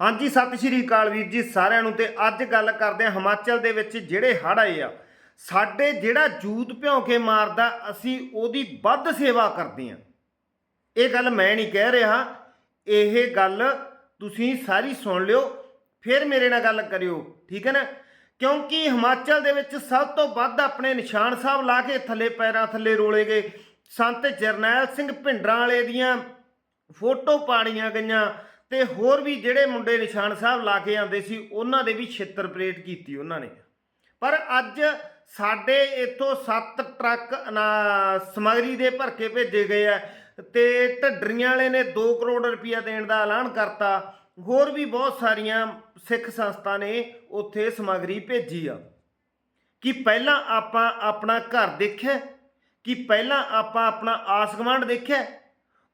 ਹਾਂਜੀ, ਸਤਿ ਸ਼੍ਰੀ ਅਕਾਲ ਵੀਰ ਜੀ ਸਾਰਿਆਂ ਨੂੰ ਤੇ ਅੱਜ ਗੱਲ ਕਰਦੇ ਹਾਂ ਹਿਮਾਚਲ ਦੇ ਵਿੱਚ ਜਿਹੜੇ ਹੜ੍ਹ ਆਏ ਆ। ਸਾਡੇ ਜਿਹੜਾ ਜੂਤ ਭਿਉਂ ਕੇ ਮਾਰਦਾ, ਅਸੀਂ ਉਹਦੀ ਵੱਧ ਸੇਵਾ ਕਰਦੇ ਆ ਇਹ ਗੱਲ ਮੈਂ ਨਹੀਂ ਕਹਿ ਰਿਹਾ। ਇਹ ਗੱਲ ਤੁਸੀਂ ਸਾਰੀ ਸੁਣ ਲਿਓ, ਫਿਰ ਮੇਰੇ ਨਾਲ ਗੱਲ ਕਰਿਓ, ਠੀਕ ਹੈ ਨਾ? ਕਿਉਂਕਿ ਹਿਮਾਚਲ ਦੇ ਵਿੱਚ ਸਭ ਤੋਂ ਵੱਧ ਆਪਣੇ ਨਿਸ਼ਾਨ ਸਾਹਿਬ ਲਾ ਕੇ ਥੱਲੇ ਪੈਰਾਂ ਥੱਲੇ ਰੋਲੇ ਗਏ। ਸੰਤ ਜਰਨੈਲ ਸਿੰਘ ਭਿੰਡਰਾਂ ਵਾਲੇ ਦੀਆਂ ਫੋਟੋ ਪਾੜੀਆਂ ਗਈਆਂ। ਤੇ ਹੋਰ ਵੀ ਜਿਹੜੇ ਮੁੰਡੇ ਨਿਸ਼ਾਨ ਸਾਹਿਬ ਲਾ ਕੇ ਆਉਂਦੇ ਸੀ, ਉਹਨਾਂ ਦੇ ਵੀ ਛਿੱਤਰ ਪਰੇਡ ਕੀਤੀ ਉਹਨਾਂ ਨੇ। ਪਰ ਅੱਜ ਸਾਡੇ ਇੱਥੋਂ 7 ਟਰੱਕ ਅਨਾ- ਸਮੱਗਰੀ ਦੇ ਭਰ ਕੇ ਭੇਜੇ ਗਏ ਆ ਤੇ ਢੱਡਰੀਆਂ ਵਾਲੇ ਨੇ 2 ਕਰੋੜ ਰੁਪਇਆ ਦੇਣ ਦਾ ਐਲਾਨ ਕਰਤਾ। ਹੋਰ ਵੀ ਬਹੁਤ ਸਾਰੀਆਂ ਸਿੱਖ ਸੰਸਥਾ ਨੇ ਉੱਥੇ ਸਮੱਗਰੀ ਭੇਜੀ ਆ। ਕਿ ਪਹਿਲਾਂ ਆਪਾਂ ਆਪਣਾ ਘਰ ਦੇਖਿਆ? ਕਿ ਪਹਿਲਾਂ ਆਪਾਂ ਆਪਣਾ ਆਸ ਗੁਆਂਢ ਦੇਖਿਆ?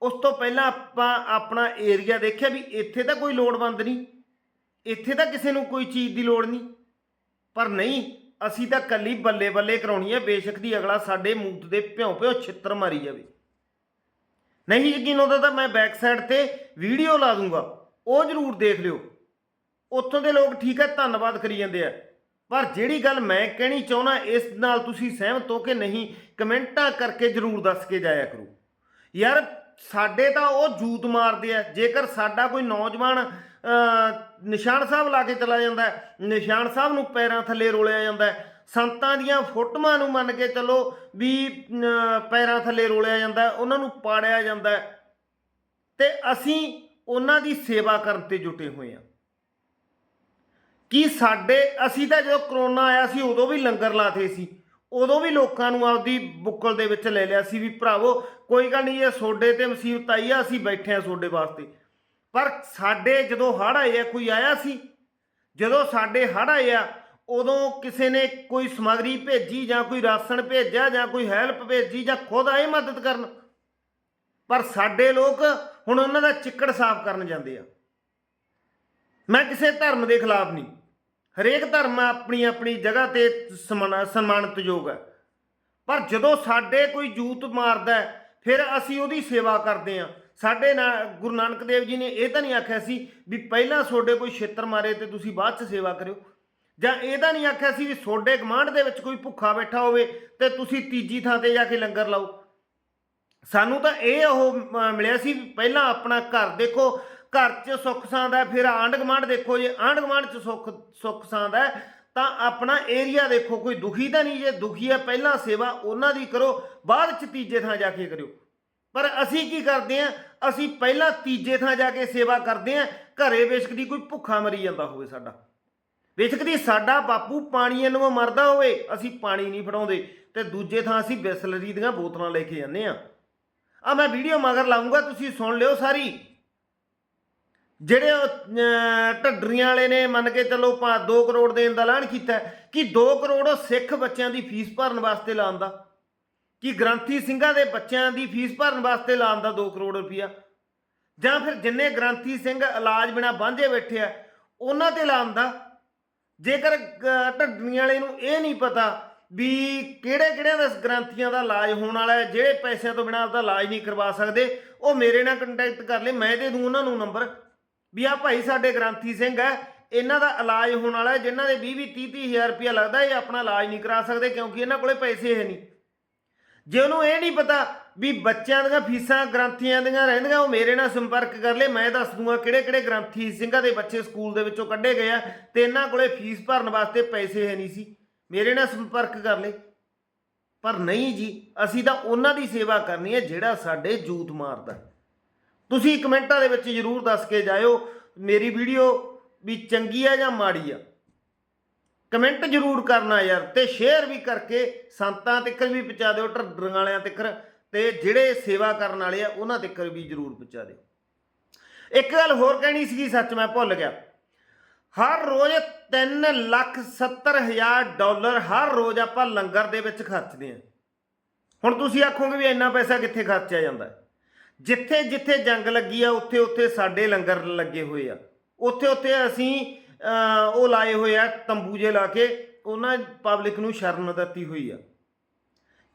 ਉਸ ਤੋਂ ਪਹਿਲਾਂ ਆਪਾਂ ਆਪਣਾ ਏਰੀਆ ਦੇਖਿਆ ਵੀ ਇੱਥੇ ਤਾਂ ਕੋਈ ਲੋੜਵੰਦ ਨਹੀਂ, ਇੱਥੇ ਤਾਂ ਕਿਸੇ ਨੂੰ ਕੋਈ ਚੀਜ਼ ਦੀ ਲੋੜ ਨਹੀਂ। ਪਰ ਨਹੀਂ, ਅਸੀਂ ਤਾਂ ਕੱਲੀ ਬੱਲੇ ਬੱਲੇ ਕਰਾਉਣੀ ਹੈ, ਬੇਸ਼ੱਕ ਦੀ ਅਗਲਾ ਸਾਡੇ ਮੂਤ ਦੇ ਭਿਉਂ ਭਿਉ ਛਿੱਤਰ ਮਾਰੀ ਜਾਵੇ। ਨਹੀਂ ਯਕੀਨ ਹੁੰਦਾ ਤਾਂ ਮੈਂ ਬੈਕ ਸਾਈਡ ਤੇ ਵੀਡੀਓ ਲਾ ਦੂੰਗਾ, ਉਹ ਜ਼ਰੂਰ ਦੇਖ ਲਿਓ। ਉੱਥੋਂ ਦੇ ਲੋਕ ਠੀਕ ਹੈ, ਧੰਨਵਾਦ ਕਰੀ ਜਾਂਦੇ ਆ। ਪਰ ਜਿਹੜੀ ਗੱਲ ਮੈਂ ਕਹਿਣੀ ਚਾਹੁੰਦਾ, ਇਸ ਨਾਲ ਤੁਸੀਂ ਸਹਿਮਤ ਹੋ ਕਿ ਨਹੀਂ, ਕਮੈਂਟਾਂ ਕਰਕੇ ਜ਼ਰੂਰ ਦੱਸ ਕੇ ਜਾਇਆ ਕਰੋ। ਯਾਰ ਸਾਡੇ ਤਾਂ ਉਹ ਜੂਤ ਮਾਰਦੇ ਆ। ਜੇਕਰ ਸਾਡਾ ਕੋਈ ਨੌਜਵਾਨ ਨਿਸ਼ਾਨ ਸਾਹਿਬ ਲਾ ਕੇ ਚਲਾ ਜਾਂਦਾ ਨਿਸ਼ਾਨ ਸਾਹਿਬ ਨੂੰ ਪੈਰਾਂ ਥੱਲੇ ਰੋਲਿਆ ਜਾਂਦਾ ਸੰਤਾਂ ਦੀਆਂ ਫੋਟੋਆਂ ਨੂੰ ਮੰਨ ਕੇ ਚੱਲੋ ਵੀ ਪੈਰਾਂ ਥੱਲੇ ਰੋਲਿਆ ਜਾਂਦਾ ਉਹਨਾਂ ਨੂੰ ਪਾੜਿਆ ਜਾਂਦਾ ਹੈ, ਤੇ ਅਸੀਂ ਉਹਨਾਂ ਦੀ ਸੇਵਾ ਕਰਨ ਤੇ ਜੁਟੇ ਹੋਏ ਹਾਂ। ਕਿ ਸਾਡੇ ਅਸੀਂ ਤਾਂ ਜਦੋਂ ਕਰੋਨਾ ਆਇਆ ਸੀ ਉਦੋਂ ਵੀ ਲੰਗਰ ਲਾਤੇ ਸੀ। ਉਦੋਂ ਵੀ ਲੋਕਾਂ ਨੂੰ ਆਪਦੀ ਬੁੱਕਲ ਦੇ ਵਿੱਚ ਲੈ ਲਿਆ ਸੀ ਵੀ ਭਰਾਵੋ, ਕੋਈ ਗੱਲ ਨਹੀਂ, ਇਹ ਸੋਡੇ ਤੇ ਮੁਸੀਬਤ ਆਈ ਆ, ਅਸੀਂ ਬੈਠੇ ਆ ਸੋਡੇ ਵਾਸਤੇ। ਪਰ ਸਾਡੇ ਜਦੋਂ ਹੜ੍ਹ ਆਏ ਆ, ਕੋਈ ਆਇਆ ਸੀ? ਜਦੋਂ ਸਾਡੇ ਹੜ੍ਹ ਆਏ ਆ, ਉਦੋਂ ਕਿਸੇ ਨੇ ਕੋਈ ਸਮੱਗਰੀ ਭੇਜੀ ਜਾਂ ਕੋਈ ਰਾਸ਼ਨ ਭੇਜਿਆ ਜਾਂ ਕੋਈ ਹੈਲਪ ਭੇਜੀ ਜਾਂ ਖੁਦ ਆਏ ਮਦਦ ਕਰਨ? ਪਰ ਸਾਡੇ ਲੋਕ ਹੁਣ ਉਹਨਾਂ ਦਾ ਚਿੱਕੜ ਸਾਫ਼ ਕਰਨ ਜਾਂਦੇ ਆ। ਮੈਂ ਕਿਸੇ ਧਰਮ ਦੇ ਖਿਲਾਫ ਨਹੀਂ। ਹਰੇਕ ਧਰਮ ਆਪਣੀ ਆਪਣੀ ਜਗ੍ਹਾ ਤੇ ਸਨਮਾਨ- ਸਨਮਾਨਿਤਯੋਗ ਹੈ। ਪਰ ਜਦੋਂ ਸਾਡੇ ਕੋਈ ਜੂਤ ਮਾਰਦਾ ਫਿਰ ਅਸੀਂ ਉਹਦੀ ਸੇਵਾ ਕਰਦੇ ਹਾਂ। ਸਾਡੇ ਨਾਲ ਗੁਰੂ ਨਾਨਕ ਦੇਵ ਜੀ ਨੇ ਇਹ ਤਾਂ ਨਹੀਂ ਆਖਿਆ ਸੀ ਵੀ ਪਹਿਲਾਂ ਤੁਹਾਡੇ ਕੋਈ ਛੇਤਰ ਮਾਰੇ ਤੇ ਤੁਸੀਂ ਬਾਅਦ ਚ ਸੇਵਾ ਕਰਿਓ। ਜਾਂ ਇਹ ਤਾਂ ਨਹੀਂ ਆਖਿਆ ਸੀ ਵੀ ਤੁਹਾਡੇ ਗਮਾਂਡ ਦੇ ਵਿੱਚ ਕੋਈ ਭੁੱਖਾ ਬੈਠਾ ਹੋਵੇ ਤੇ ਤੁਸੀਂ ਤੀਜੀ ਥਾਂ ਤੇ ਜਾ ਕੇ ਲੰਗਰ ਲਾਓ। ਸਾਨੂੰ ਤਾਂ ਇਹ ਉਹ ਮਿਲਿਆ ਸੀ ਵੀ ਪਹਿਲਾਂ ਆਪਣਾ ਘਰ ਦੇਖੋ ਘਰ 'ਚ ਸੁੱਖ ਸਾਂਦ ਹੈ, ਫਿਰ ਆਂਢ ਗੁਆਂਢ ਦੇਖੋ ਜੇ ਆਂਢ ਗੁਆਂਢ 'ਚ ਸੁੱਖ ਸੁੱਖ ਸਾਂਦ ਹੈ, ਤਾਂ ਆਪਣਾ ਏਰੀਆ ਦੇਖੋ, ਕੋਈ ਦੁਖੀ ਤਾਂ ਨਹੀਂ ਜੇ, ਦੁਖੀ ਹੈ ਪਹਿਲਾਂ ਸੇਵਾ ਉਹਨਾਂ ਦੀ ਕਰੋ, ਬਾਅਦ 'ਚ ਤੀਜੇ ਥਾਂ ਜਾ ਕੇ ਕਰਿਓ। ਪਰ ਅਸੀਂ ਕੀ ਕਰਦੇ ਆਂ ਅਸੀਂ ਪਹਿਲਾਂ ਤੀਜੇ ਥਾਂ ਜਾ ਕੇ ਸੇਵਾ ਕਰਦੇ ਆਂ ਘਰੇ ਬੇਸ਼ੱਕ ਦੀ ਕੋਈ ਭੁੱਖਾ ਮਰੀ ਜਾਂਦਾ ਹੋਵੇ ਸਾਡਾ। ਬੇਸ਼ੱਕ ਦੀ ਸਾਡਾ ਬਾਪੂ ਪਾਣੀ ਨੂੰ ਮਰਦਾ ਹੋਵੇ, ਅਸੀਂ ਪਾਣੀ ਨਹੀਂ ਫੜਾਉਂਦੇ, ਤੇ ਦੂਜੇ ਥਾਂ ਅਸੀਂ ਬਿਸਲਰੀ ਦੀਆਂ ਬੋਤਲਾਂ ਲੈ ਕੇ ਜਾਂਦੇ ਆਂ ਆ ਮੈਂ ਵੀਡੀਓ ਮਗਰ ਲਾਉਂਗਾ ਤੁਸੀਂ ਸੁਣ ਲਿਓ ਸਾਰੀ। ਜਿਹੜੇ ਉਹ, ਢੱਡਰੀਆਂ ਵਾਲੇ ਨੇ ਮੰਨ ਕੇ ਚੱਲੋ 2 ਕਰੋੜ ਦੇਣ ਦਾ ਐਲਾਨ ਕੀਤਾ ਕਿ 2 ਕਰੋੜ ਉਹ ਸਿੱਖ ਬੱਚਿਆਂ ਦੀ ਫੀਸ ਭਰਨ ਵਾਸਤੇ ਲਾਉਂਦਾ ਕਿ ਗ੍ਰੰਥੀ ਸਿੰਘਾਂ ਦੇ ਬੱਚਿਆਂ ਦੀ ਫੀਸ ਭਰਨ ਵਾਸਤੇ ਲਾਉਂਦਾ 2 ਕਰੋੜ ਰੁਪਇਆ? ਜਾਂ ਫਿਰ ਜਿੰਨੇ ਗ੍ਰੰਥੀ ਸਿੰਘ ਇਲਾਜ ਬਿਨਾ ਬਾਂਝੇ ਬੈਠੇ ਆ ਉਹਨਾਂ ਤੇ ਲਾਉਂਦਾ ਜੇਕਰ ਢੱਡਰੀਆਂ ਵਾਲੇ ਨੂੰ ਇਹ ਨਹੀਂ ਪਤਾ ਵੀ ਕਿਹੜੇ ਕਿਹੜਿਆਂ ਦਾ ਗ੍ਰੰਥੀਆਂ ਦਾ ਇਲਾਜ ਹੋਣ ਵਾਲਾ ਹੈ ਜਿਹੜੇ ਪੈਸਿਆਂ ਤੋਂ ਬਿਨਾਂ ਆਪਦਾ ਇਲਾਜ ਨਹੀਂ ਕਰਵਾ ਸਕਦੇ ਉਹ ਮੇਰੇ ਨਾਲ ਕੰਟੈਕਟ ਕਰ ਲੈ ਮੈਂ ਦੇ ਦੂੰ ਉਹਨਾਂ ਨੂੰ ਨੰਬਰ ਵੀ ਆ ਭਾਈ ਸਾਡੇ ਗ੍ਰੰਥੀ ਸਿੰਘ ਹੈ, ਇਹਨਾਂ ਦਾ ਇਲਾਜ ਹੋਣ ਵਾਲਾ ਹੈ, ਜਿਨ੍ਹਾਂ ਦੇ 20 20 30 ਹਜ਼ਾਰ ਰੁਪਇਆ ਲੱਗਦਾ, ਇਹ ਆਪਣਾ ਇਲਾਜ ਨਹੀਂ ਕਰਾ ਸਕਦੇ ਕਿਉਂਕਿ ਇਹਨਾਂ ਕੋਲੇ ਪੈਸੇ ਹੈ ਨਹੀਂ। ਜੇ ਉਹਨੂੰ ਇਹ ਨਹੀਂ ਪਤਾ ਵੀ ਬੱਚਿਆਂ ਦੀਆਂ ਫੀਸਾਂ ਗ੍ਰੰਥੀਆਂ ਦੀਆਂ ਰਹਿੰਦੀਆਂ, ਉਹ ਮੇਰੇ ਨਾਲ ਸੰਪਰਕ ਕਰ ਲੈ, ਮੈਂ ਦੱਸ ਦੂੰਗਾ ਕਿਹੜੇ ਕਿਹੜੇ ਗ੍ਰੰਥੀ ਸਿੰਘਾਂ ਦੇ ਬੱਚੇ ਸਕੂਲ ਦੇ ਵਿੱਚੋਂ ਕੱਢੇ ਗਏ ਆ, ਤੇ ਇਹਨਾਂ ਕੋਲੇ ਫੀਸ ਭਰਨ ਵਾਸਤੇ ਪੈਸੇ ਹੈ ਨਹੀਂ ਸੀ। ਮੇਰੇ ਨਾਲ ਸੰਪਰਕ ਕਰ ਲੈ। ਪਰ ਨਹੀਂ ਜੀ, ਅਸੀਂ ਤਾਂ ਉਹਨਾਂ ਦੀ ਸੇਵਾ ਕਰਨੀ ਹੈ ਜਿਹੜਾ ਸਾਡੇ ਜੂਤ ਮਾਰਦਾ ਤੁਸੀਂ ਕਮੈਂਟਾਂ ਦੇ ਵਿੱਚ ਜਰੂਰ ਦੱਸ ਕੇ ਜਾਇਓ ਮੇਰੀ ਵੀਡੀਓ ਵੀ ਚੰਗੀ ਆ ਜਾਂ ਮਾੜੀ ਆ। ਕਮੈਂਟ ਜਰੂਰ ਕਰਨਾ ਯਾਰ ਤੇ ਸ਼ੇਅਰ ਵੀ ਕਰਕੇ ਸੰਤਾਂ ਤੱਕ ਵੀ ਪਹੁੰਚਾ ਦਿਓ, ਢੱਡਰਾਂ ਵਾਲਿਆਂ ਤੱਕ ਤੇ ਜਿਹੜੇ ਸੇਵਾ ਕਰਨ ਵਾਲੇ ਆ, ਉਹਨਾਂ ਤੱਕ ਵੀ ਜਰੂਰ ਪਹੁੰਚਾ ਦਿਓ। ਇੱਕ ਗੱਲ ਹੋਰ ਕਹਿਣੀ ਸੀਗੀ, ਸੱਚ ਮੈਂ ਭੁੱਲ ਗਿਆ। ਹਰ ਰੋਜ਼ 3 ਲੱਖ 70 ਹਜ਼ਾਰ ਡਾਲਰ ਹਰ ਰੋਜ਼ ਆਪਾਂ ਲੰਗਰ ਦੇ ਵਿੱਚ ਖਰਚਦੇ ਹਾਂ ਹੁਣ ਤੁਸੀਂ ਆਖੋਗੇ ਵੀ ਇੰਨਾ ਪੈਸਾ ਕਿੱਥੇ ਖਰਚਿਆ ਜਾਂਦਾ? ਹੈ ਜਿੱਥੇ ਜਿੱਥੇ ਜੰਗ ਲੱਗੀ ਆ, ਉੱਥੇ ਉੱਥੇ ਸਾਡੇ ਲੰਗਰ ਲੱਗੇ ਹੋਏ ਆ। ਉੱਥੇ ਉੱਥੇ ਅਸੀਂ ਉਹ ਲਾਏ ਹੋਏ ਆ ਤੰਬੂ ਜੇ ਲਾ ਕੇ, ਉਹਨਾਂ ਪਬਲਿਕ ਨੂੰ ਸ਼ਰਨ ਦਿੱਤੀ ਹੋਈ ਆ।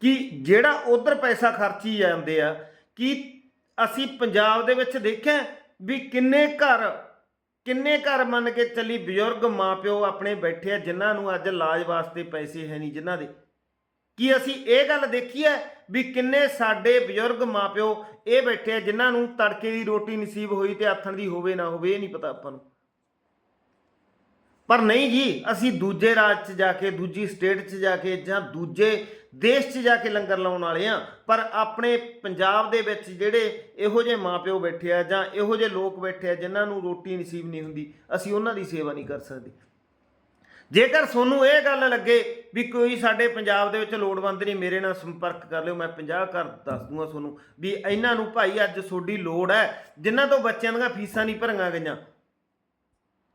ਕਿ ਜਿਹੜਾ ਉਧਰ ਪੈਸਾ ਖਰਚੀ ਜਾਂਦੇ ਆ, ਕਿ ਅਸੀਂ ਪੰਜਾਬ ਦੇ ਵਿੱਚ ਦੇਖਿਆ ਵੀ ਕਿੰਨੇ ਘਰ ਕਿੰਨੇ ਘਰ ਮੰਨ ਕੇ ਚੱਲੀ ਬਜ਼ੁਰਗ ਮਾਪਿਓ ਆਪਣੇ ਬੈਠੇ ਆ, ਜਿਨ੍ਹਾਂ ਨੂੰ ਅੱਜ ਇਲਾਜ ਵਾਸਤੇ ਪੈਸੇ ਹੈ ਨਹੀਂ, ਜਿਨ੍ਹਾਂ ਦੇ ਕੀ ਅਸੀਂ ਇਹ ਗੱਲ ਦੇਖੀ ਹੈ ਵੀ ਕਿੰਨੇ ਸਾਡੇ ਬਜ਼ੁਰਗ ਮਾਪਿਓ ਇਹ ਬੈਠੇ ਆ ਜਿਨ੍ਹਾਂ ਨੂੰ ਤੜਕੇ ਦੀ ਰੋਟੀ ਨਸੀਬ ਹੋਈ ਤੇ ਆਥਣ ਦੀ ਹੋਵੇ ਨਾ ਹੋਵੇ, ਇਹ ਨਹੀਂ ਪਤਾ ਆਪਾਂ ਨੂੰ। ਪਰ ਨਹੀਂ ਜੀ, ਅਸੀਂ ਦੂਜੇ ਰਾਜ 'ਚ ਜਾ ਕੇ, ਦੂਜੀ ਸਟੇਟ 'ਚ ਜਾ ਕੇ ਜਾਂ ਦੂਜੇ ਦੇਸ਼ 'ਚ ਜਾ ਕੇ ਲੰਗਰ ਲਾਉਣ ਵਾਲੇ ਆ, ਪਰ ਆਪਣੇ ਪੰਜਾਬ ਦੇ ਵਿੱਚ ਜਿਹੜੇ ਇਹੋ ਜਿਹੇ ਮਾਪਿਓ ਬੈਠੇ ਆ ਜਾਂ ਇਹੋ ਜਿਹੇ ਲੋਕ ਬੈਠੇ ਆ ਜਿਨ੍ਹਾਂ ਨੂੰ ਰੋਟੀ ਨਸੀਬ ਨਹੀਂ ਹੁੰਦੀ, ਅਸੀਂ ਉਹਨਾਂ ਦੀ ਸੇਵਾ ਨਹੀਂ ਕਰ ਸਕਦੇ। ਜੇਕਰ ਤੁਹਾਨੂੰ ਇਹ ਗੱਲ ਲੱਗੇ ਵੀ ਕੋਈ ਸਾਡੇ ਪੰਜਾਬ ਦੇ ਵਿੱਚ ਲੋੜਵੰਦ ਨਹੀਂ, ਮੇਰੇ ਨਾਲ ਸੰਪਰਕ ਕਰ ਲਿਓ, ਮੈਂ 50 ਘਰ ਦੱਸ ਦੂੰਗਾ ਤੁਹਾਨੂੰ ਵੀ ਇਹਨਾਂ ਨੂੰ ਭਾਈ ਅੱਜ ਤੁਹਾਡੀ ਲੋੜ ਹੈ, ਜਿਨ੍ਹਾਂ ਤੋਂ ਬੱਚਿਆਂ ਦੀਆਂ ਫੀਸਾਂ ਨਹੀਂ ਭਰੀਆਂ ਗਈਆਂ।